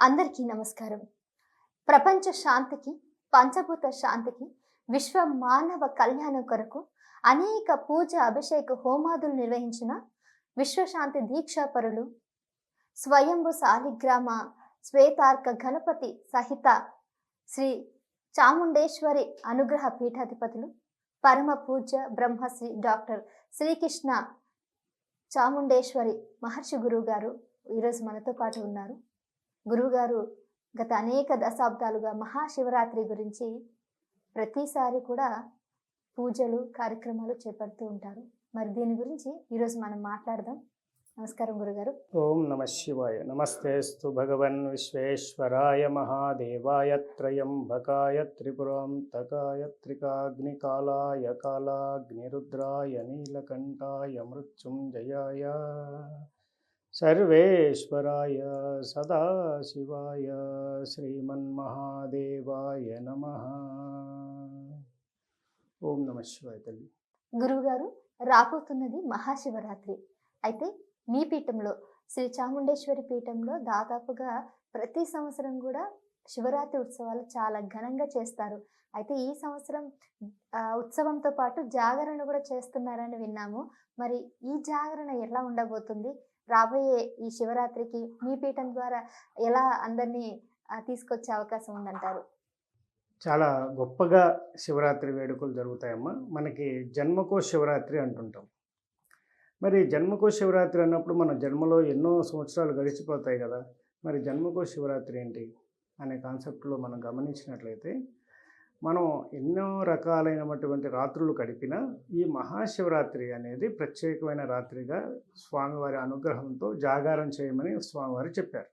అందరికీ నమస్కారం. ప్రపంచ శాంతికి పంచభూత శాంతికి విశ్వ మానవ కళ్యాణం కొరకు అనేక పూజ అభిషేక హోమాదులు నిర్వహించిన విశ్వశాంతి దీక్షాపరులు స్వయంభు సాలిగ్రామ శ్వేతార్క గణపతి సహిత శ్రీ చాముండేశ్వరి అనుగ్రహ పీఠాధిపతులు పరమ పూజ్య బ్రహ్మశ్రీ డాక్టర్ శ్రీకృష్ణ చాముండేశ్వరి మహర్షి గురువు గారు ఈరోజు మనతో పాటు ఉన్నారు. గురువుగారు గత అనేక దశాబ్దాలుగా మహాశివరాత్రి గురించి ప్రతిసారి కూడా పూజలు కార్యక్రమాలు చేపడుతూ ఉంటారు. మరి దీని గురించి ఈరోజు మనం మాట్లాడదాం. నమస్కారం గురుగారు. ఓం నమ శివాయ. నమస్తేస్తు భగవన్ విశ్వేశ్వరాయ మహాదేవాయ త్రయంబకాయ త్రిపురాంతకాయ త్రికాగ్నికాలాయ కాలాగ్నిరుద్రాయ నీలకంఠాయ మృత్యుంజయాయ. సర్వేశ్వరాయ సదాశివాయ శ్రీమన్మహాదేవాయ నమ ఓం నమ శివాయ తల్లి గురువుగారు రాబోతున్నది మహాశివరాత్రి. అయితే మీ పీఠంలో శ్రీ చాముండేశ్వరి పీఠంలో దాదాపుగా ప్రతి సంవత్సరం కూడా శివరాత్రి ఉత్సవాలు చాలా ఘనంగా చేస్తారు. అయితే ఈ సంవత్సరం ఉత్సవంతో పాటు జాగరణ కూడా చేస్తున్నారని విన్నాము. మరి ఈ జాగరణ ఎలా ఉండబోతుంది? రాబోయే ఈ శివరాత్రికి మీ పీఠం ద్వారా ఎలా అందరినీ ఆ, తీసుకొచ్చే అవకాశం ఉందంటారు? చాలా గొప్పగా శివరాత్రి వేడుకలు జరుగుతాయమ్మా. మనకి జన్మకో శివరాత్రి అంటుంటాం. మరి జన్మకో శివరాత్రి అన్నప్పుడు మన జన్మలో ఎన్నో సంవత్సరాలు గడిచిపోతాయి కదా. మరి జన్మకో శివరాత్రి ఏంటి? అనే కాన్సెప్ట్లో మనం గమనించినట్లయితే మనం ఎన్నో రకాలైనటువంటి రాత్రులు గడిపిన ఈ మహాశివరాత్రి అనేది ప్రత్యేకమైన రాత్రిగా స్వామివారి అనుగ్రహంతో జాగారం చేయమని స్వామివారు చెప్పారు.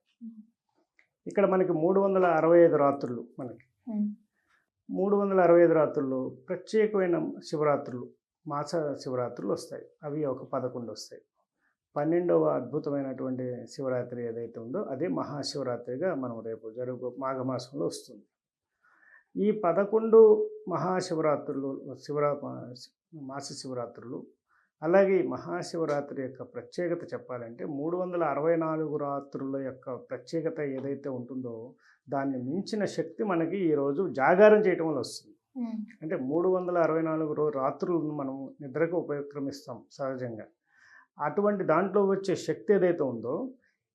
ఇక్కడ మనకి మూడు వందల అరవై ఐదు రాత్రులు మనకి. మూడు వందల అరవై ఐదు రాత్రుల్లో ప్రత్యేకమైన శివరాత్రులు మాస శివరాత్రులు వస్తాయి. అవి ఒక పదకొండు వస్తాయి. పన్నెండవ అద్భుతమైనటువంటి శివరాత్రి ఏదైతే ఉందో అదే మహాశివరాత్రిగా మనం రేపు జరుగు మాఘమాసంలో వస్తుంది. ఈ పదకొండు మహాశివరాత్రులు శివరా మాస శివరాత్రులు అలాగే మహాశివరాత్రి యొక్క ప్రత్యేకత చెప్పాలంటే మూడు వందల అరవై నాలుగు రాత్రుల యొక్క ప్రత్యేకత ఏదైతే ఉంటుందో దాన్ని మించిన శక్తి మనకి ఈరోజు జాగారం చేయటం వల్ల వస్తుంది. అంటే మూడు వందల అరవై నాలుగు రో రాత్రులను మనం నిద్రకు ఉపక్రమిస్తాం సహజంగా. అటువంటి దాంట్లో వచ్చే శక్తి ఏదైతే ఉందో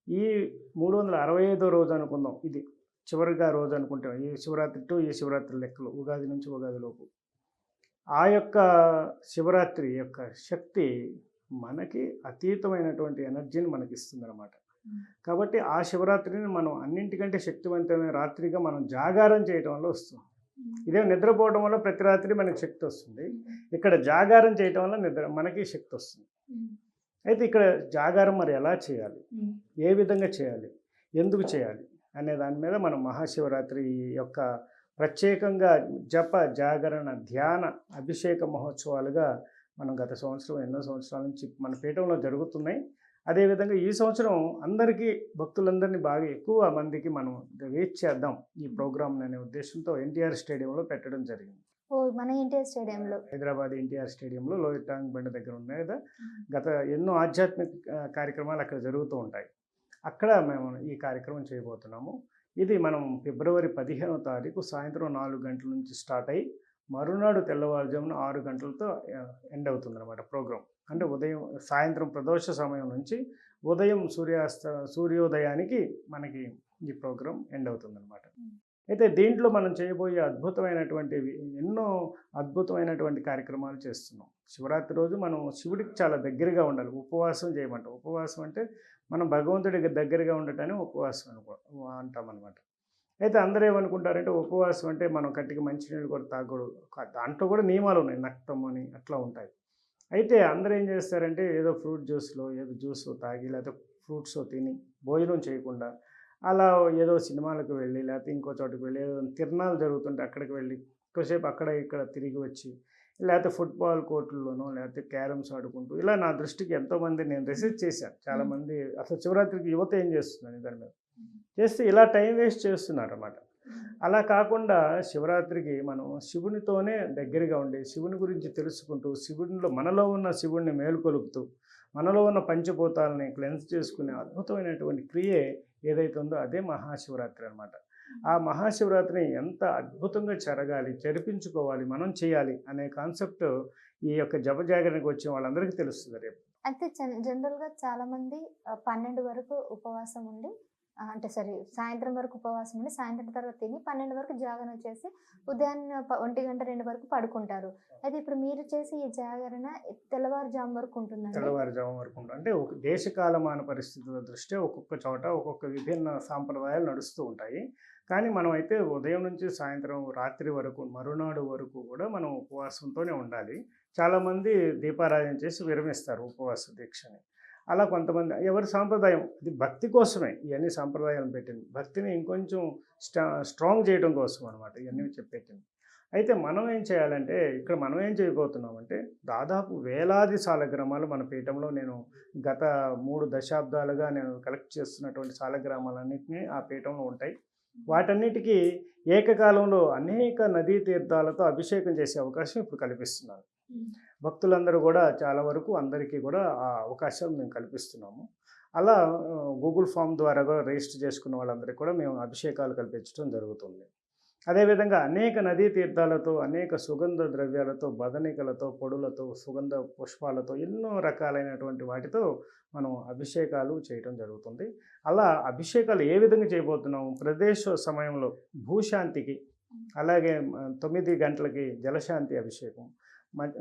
ఈ మూడు వందల అరవై ఐదో రోజు అనుకుందాం ఇది. చివరిగా రోజు అనుకుంటాం ఈ శివరాత్రి టు ఈ శివరాత్రి లెక్కలు. ఉగాది నుంచి ఉగాది లోపు. ఆ యొక్క శివరాత్రి యొక్క శక్తి మనకి అతీతమైనటువంటి ఎనర్జీని మనకి ఇస్తుంది అనమాట కాబట్టి ఆ శివరాత్రిని మనం అన్నింటికంటే శక్తివంతమైన రాత్రిగా మనం జాగారం చేయటం వల్ల వస్తుంది. ఇదే నిద్రపోవడం వల్ల ప్రతి రాత్రి మనకి శక్తి వస్తుంది. ఇక్కడ జాగారం చేయటం వల్ల నిద్ర మనకి శక్తి వస్తుంది. అయితే ఇక్కడ జాగారం మరి ఎలా చేయాలి? ఏ విధంగా చేయాలి? ఎందుకు చేయాలి? అనే దాని మీద మనం మహాశివరాత్రి యొక్క ప్రత్యేకంగా జప జాగరణ ధ్యాన అభిషేక మహోత్సవాలుగా మనం గత సంవత్సరం ఎన్నో సంవత్సరాల నుంచి మన పీఠంలో జరుగుతున్నాయి. అదేవిధంగా ఈ సంవత్సరం అందరికీ భక్తులందరినీ బాగా ఎక్కువ మందికి మనం రీచ్ చేద్దాం ఈ ప్రోగ్రామ్ అనే ఉద్దేశంతో ఎన్టీఆర్ స్టేడియంలో పెట్టడం జరిగింది. ఓ మన ఎన్టీఆర్ స్టేడియంలో. హైదరాబాద్ ఎన్టీఆర్ స్టేడియంలో లోయర్ టాంక్ బండి దగ్గర ఉన్నాయి కదా గత ఎన్నో ఆధ్యాత్మిక కార్యక్రమాలు అక్కడ జరుగుతూ ఉంటాయి. అక్కడ మేము ఈ కార్యక్రమం చేయబోతున్నాము. ఇది మనం ఫిబ్రవరి పదిహేనవ తారీఖు సాయంత్రం నాలుగు గంటల నుంచి స్టార్ట్ అయ్యి మరునాడు తెల్లవారుజామున ఆరు గంటలతో ఎండ్ అవుతుంది అనమాట ప్రోగ్రామ్ అంటే ఉదయం సాయంత్రం ప్రదోష సమయం నుంచి ఉదయం సూర్యాస్త సూర్యోదయానికి మనకి ఈ ప్రోగ్రాం ఎండ్ అవుతుంది అనమాట అయితే దీంట్లో మనం చేయబోయే అద్భుతమైనటువంటి ఎన్నో అద్భుతమైనటువంటి కార్యక్రమాలు చేస్తున్నాం. శివరాత్రి రోజు మనం శివుడికి చాలా దగ్గరగా ఉండాలి. ఉపవాసం చేయమంటాం. ఉపవాసం అంటే మనం భగవంతుడికి దగ్గరగా ఉండటాన్ని ఉపవాసం అనుకో అంటాం అనమాట అయితే అందరూ ఏమనుకుంటారంటే ఉపవాసం అంటే మనం కట్టికి మంచినీళ్ళు కూడా తాగకూడదు. దాంట్లో కూడా నియమాలు ఉన్నాయి. నక్తం అని అట్లా ఉంటాయి. అయితే అందరూ ఏం చేస్తారంటే ఏదో ఫ్రూట్ జ్యూస్లో ఏదో జ్యూస్ తాగి లేకపోతే ఫ్రూట్స్ తిని భోజనం చేయకుండా అలా ఏదో సినిమాలకు వెళ్ళి లేకపోతే ఇంకో చోటుకు వెళ్ళి ఏదో తిరణాలు జరుగుతుంటే అక్కడికి వెళ్ళి ఎక్కువసేపు అక్కడ ఇక్కడ తిరిగి వచ్చి లేకపోతే ఫుట్బాల్ కోర్టుల్లోనో లేకపోతే క్యారమ్స్ ఆడుకుంటూ ఇలా నా దృష్టికి ఎంతోమంది నేను రిసర్చ్ చేశాను. చాలామంది అసలు శివరాత్రికి యువత ఏం చేస్తుందని దాని మీద? చేస్తే ఇలా టైం వేస్ట్ చేస్తున్నారు అన్నమాట అలా కాకుండా శివరాత్రికి మనం శివునితోనే దగ్గరగా ఉండి శివుని గురించి తెలుసుకుంటూ శివునిలో మనలో ఉన్న శివుణ్ణి మేలుకొలుపుతూ మనలో ఉన్న పంచభూతాలని క్లెన్స్ చేసుకునే అద్భుతమైనటువంటి క్రియే ఏదైతే ఉందో అదే మహాశివరాత్రి అన్నమాట. ఆ మహాశివరాత్రిని ఎంత అద్భుతంగా జరగాలి జరిపించుకోవాలి మనం చేయాలి అనే కాన్సెప్ట్ ఈ యొక్క జపజాగరణకు వచ్చే వాళ్ళందరికీ తెలుస్తుంది రేపు. అయితే జన్- జనరల్గా చాలా మంది ఆ, పన్నెండు వరకు ఉపవాసం ఉండి అంటే సారీ సాయంత్రం వరకు ఉపవాసం ఉండి సాయంత్రం తర్వాత తిని పన్నెండు వరకు జాగరణ చేసి ఉదయాన్నే ఒంటి గంట రెండు వరకు పడుకుంటారు. అయితే ఇప్పుడు మీరు చేసి ఈ జాగరణ తెల్లవారుజాము వరకు ఉంటుందండి? తెల్లవారుజాము వరకు ఉంటుంది అంటే ఒక దేశకాలమాన పరిస్థితుల దృష్ట్యా ఒక్కొక్క చోట ఒక్కొక్క విభిన్న సాంప్రదాయాలు నడుస్తూ ఉంటాయి. కానీ మనం అయితే ఉదయం నుంచి సాయంత్రం రాత్రి వరకు మరునాడు వరకు కూడా మనం ఉపవాసంతోనే ఉండాలి. చాలామంది దీపారాధన చేసి విరమిస్తారు ఉపవాస దీక్షని. అలా కొంతమంది ఎవరి సాంప్రదాయం? ఇది భక్తి కోసమే. ఇవన్నీ సాంప్రదాయాలు పెట్టింది. భక్తిని ఇంకొంచెం స్టా స్ట్రాంగ్ చేయడం కోసం అనమాట ఇవన్నీ చెప్పెట్టింది అయితే మనం ఏం చేయాలంటే ఇక్కడ మనం ఏం చేయబోతున్నామంటే దాదాపు వేలాది సాలగ్రామాలు మన పీఠంలో నేను గత మూడు దశాబ్దాలుగా నేను కలెక్ట్ చేస్తున్నటువంటి సాలగ్రామాలన్నింటినీ ఆ పీఠంలో ఉంటాయి. వాటన్నిటికీ ఏకకాలంలో అనేక నదీ తీర్థాలతో అభిషేకం చేసే అవకాశం ఇప్పుడు కల్పిస్తున్నారు. భక్తులందరూ కూడా చాలా వరకు అందరికీ కూడా ఆ అవకాశం మేము కల్పిస్తున్నాము. అలా గూగుల్ ఫామ్ ద్వారా కూడా రిజిస్టర్ చేసుకున్న వాళ్ళందరికీ కూడా మేము అభిషేకాలు కల్పించడం జరుగుతుంది. అదేవిధంగా అనేక నదీ తీర్థాలతో అనేక సుగంధ ద్రవ్యాలతో బదనికలతో పొడులతో సుగంధ పుష్పాలతో ఎన్నో రకాలైనటువంటి వాటితో మనం అభిషేకాలు చేయటం జరుగుతుంది. అలా అభిషేకాలు ఏ విధంగా చేయబోతున్నాము ప్రదేశ సమయంలో భూశాంతికి అలాగే తొమ్మిది గంటలకి జలశాంతి అభిషేకం మ-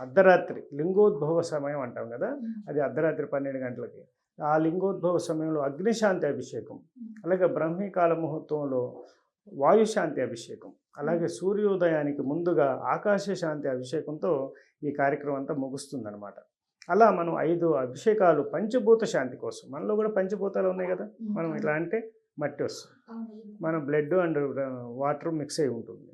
అర్ధరాత్రి లింగోద్భవ సమయం అంటాం కదా? అది అర్ధరాత్రి పన్నెండు గంటలకి. ఆ లింగోద్భవ సమయంలో అగ్నిశాంతి అభిషేకం అలాగే బ్రహ్మీకాల ముహూర్తంలో వాయుశాంతి అభిషేకం అలాగే సూర్యోదయానికి ముందుగా ఆకాశ శాంతి అభిషేకంతో ఈ కార్యక్రమం అంతా ముగుస్తుందన్నమాట. అలా మనం ఐదు అభిషేకాలు పంచభూత శాంతి కోసం మనలో కూడా పంచభూతాలు ఉన్నాయి కదా మనం ఇట్లా అంటే మట్టి వస్తుంది. మన బ్లడ్ అండ్ వాటర్ మిక్స్ అయి ఉంటుంది.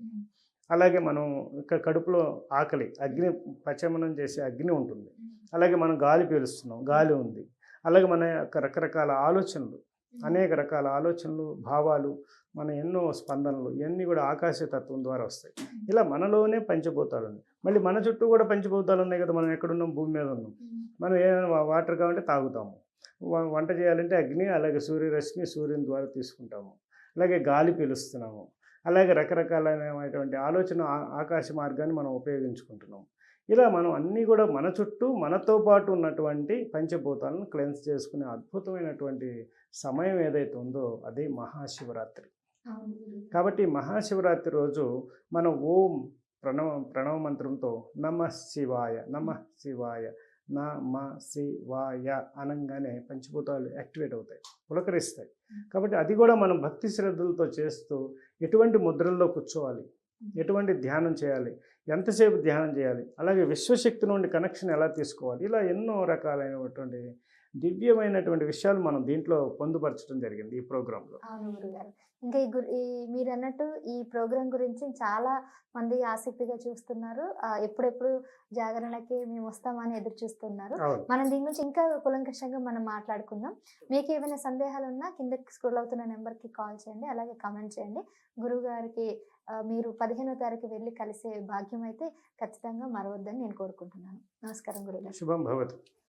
అలాగే మనం ఇక్కడ కడుపులో ఆకలి అగ్ని పచమనం చేసే అగ్ని ఉంటుంది. అలాగే మనం గాలి పీలుస్తున్నాం గాలి ఉంది. అలాగే మన యొక్క రకరకాల ఆలోచనలు అనేక రకాల ఆలోచనలు భావాలు మన ఎన్నో స్పందనలు ఇవన్నీ కూడా ఆకాశతత్వం ద్వారా వస్తాయి. ఇలా మనలోనే పంచభూతాలు ఉన్నాయి మళ్ళీ మన చుట్టూ కూడా పంచభూతాలు ఉన్నాయి కదా మనం ఎక్కడున్నాం? భూమి మీద ఉన్నాం. మనం ఏమైనా వాటర్ కావాలంటే తాగుతాము. వంట చేయాలంటే అగ్ని అలాగే సూర్యరశ్మి సూర్యుని ద్వారా తీసుకుంటాము. అలాగే గాలి పీలుస్తున్నాము. అలాగే రకరకాలైనటువంటి ఆలోచన ఆకాశ మార్గాన్ని మనం ఉపయోగించుకుంటున్నాం. ఇలా మనం అన్నీ కూడా మన చుట్టూ మనతో పాటు ఉన్నటువంటి పంచభూతాలను క్లెన్స్ చేసుకునే అద్భుతమైనటువంటి సమయం ఏదైతే ఉందో అదే మహాశివరాత్రి. కాబట్టి మహాశివరాత్రి రోజు మనం ఓం ప్రణవ ప్రణవ మంత్రంతో నమ శివాయ నమ శివాయ నమ శివాయ అనంగానే పంచభూతాలు యాక్టివేట్ అవుతాయి పులకరిస్తాయి. కాబట్టి అది కూడా మనం భక్తి శ్రద్ధలతో చేస్తూ ఎటువంటి ముద్రల్లో కూర్చోవాలి ఎటువంటి ధ్యానం చేయాలి ఎంతసేపు ధ్యానం చేయాలి అలాగే విశ్వశక్తి నుండి కనెక్షన్ ఎలా తీసుకోవాలి ఇలా ఎన్నో రకాలైనటువంటి దివ్యమైనటువంటి విషయాలు మనం దీంట్లో పొందుపరచడం జరిగింది ఈ ప్రోగ్రాంలో. అవును గురుగారు. ఇంకా ఈ గురి ఈ మీరు అన్నట్టు ఈ ప్రోగ్రాం గురించి చాలా మంది ఆసక్తిగా చూస్తున్నారు. ఎప్పుడెప్పుడు జాగరణకి మేము వస్తామని ఎదురు చూస్తున్నారు. మనం దీని గురించి ఇంకా కులంకషంగా మనం మాట్లాడుకుందాం. మీకు ఏమైనా సందేహాలు ఉన్నా కింద స్క్రోల్ అవుతున్న నెంబర్కి కాల్ చేయండి అలాగే కామెంట్ చేయండి. గురువు గారికి మీరు పదిహేనో తారీఖు వెళ్ళి కలిసే భాగ్యం అయితే ఖచ్చితంగా మరవద్దని నేను కోరుకుంటున్నాను. నమస్కారం గురుగారు. శుభం భవతు.